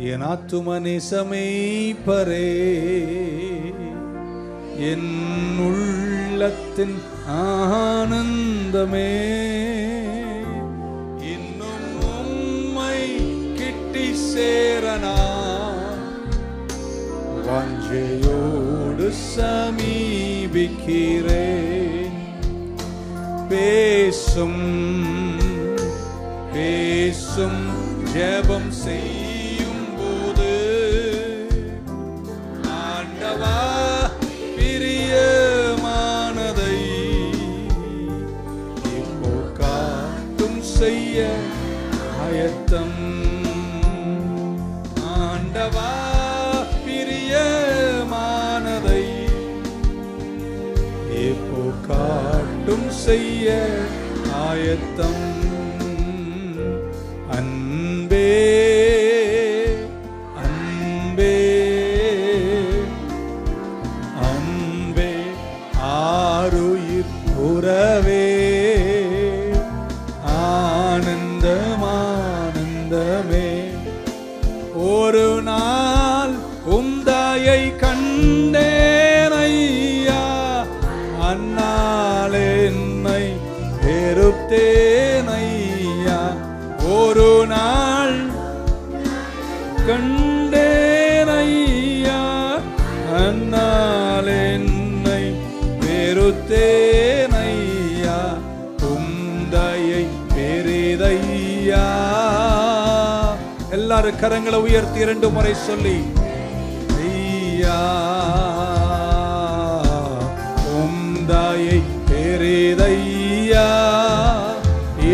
என் ஆத்துமனேசமே பரே என் உள்ளத்தின் ஆனந்தமே. இன்னும் உம்மை கிட்டி சேரனா. வாஞ்சையோடு சமீபிக்கிறேன் பேசும் பேசும் ஜெபம் செய்யும் செய்ய ஆயத்தம். ஆண்டவா பிரியமானதை இப்போ காட்டும் செய்ய ஆயத்தம். அன்பே அன்பே உந்தாயை கண்டேனையா ஐயா. என்னை வெறுத்தேனையா ஒரு நாள் கண்டேனையா ஐயா. என்னை வெறுத்தேனையா குந்தையை பெரிதையா. எல்லாரும் கரங்களை உயர்த்தி இரண்டு முறை சொல்லி ஐயா உந்தாயை பெரிதையா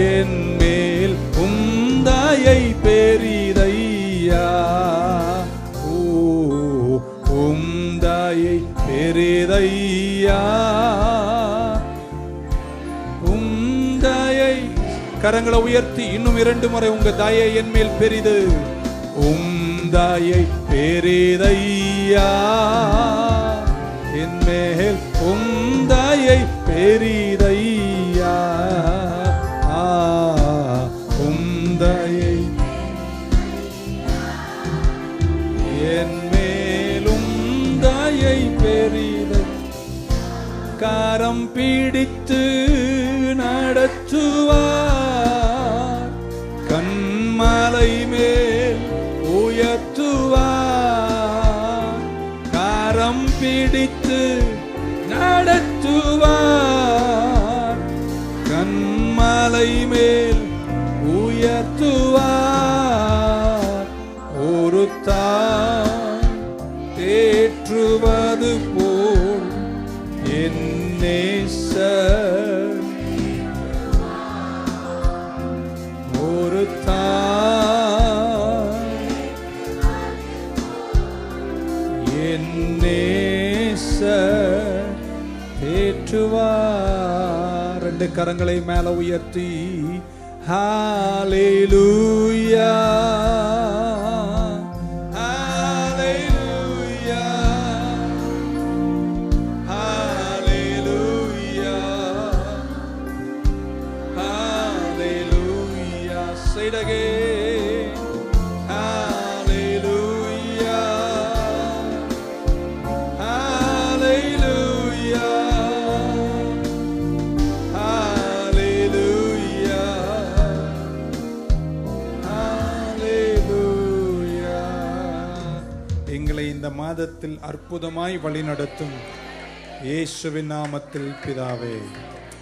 என் மேல் உந்தாயை பெரிதையா ஓ உந்தாயை பெரிதையா உந்தாயை கரங்களை உயர்த்தி இன்னும் இரண்டு முறை உங்க தாயை என் மேல் பெரிது. தயை பெரிதையா? என்மேல் உந்தயை பெரிதையா? ஆ உந்தாயை என் பெரிதை காரம் பிடித்து நடத்துவார். நேசர் ஒரு என் நேசர் தேற்றுவார் ரெண்டு கரங்களை மேல உயர்த்தி. Hallelujah it again Hallelujah. Hallelujah. Hallelujah. Hallelujah. எங்களை இந்த மாதத்தில் அற்புதமாய் வழிநடத்தும் இயேசுவின் நாமத்தில் பிதாவே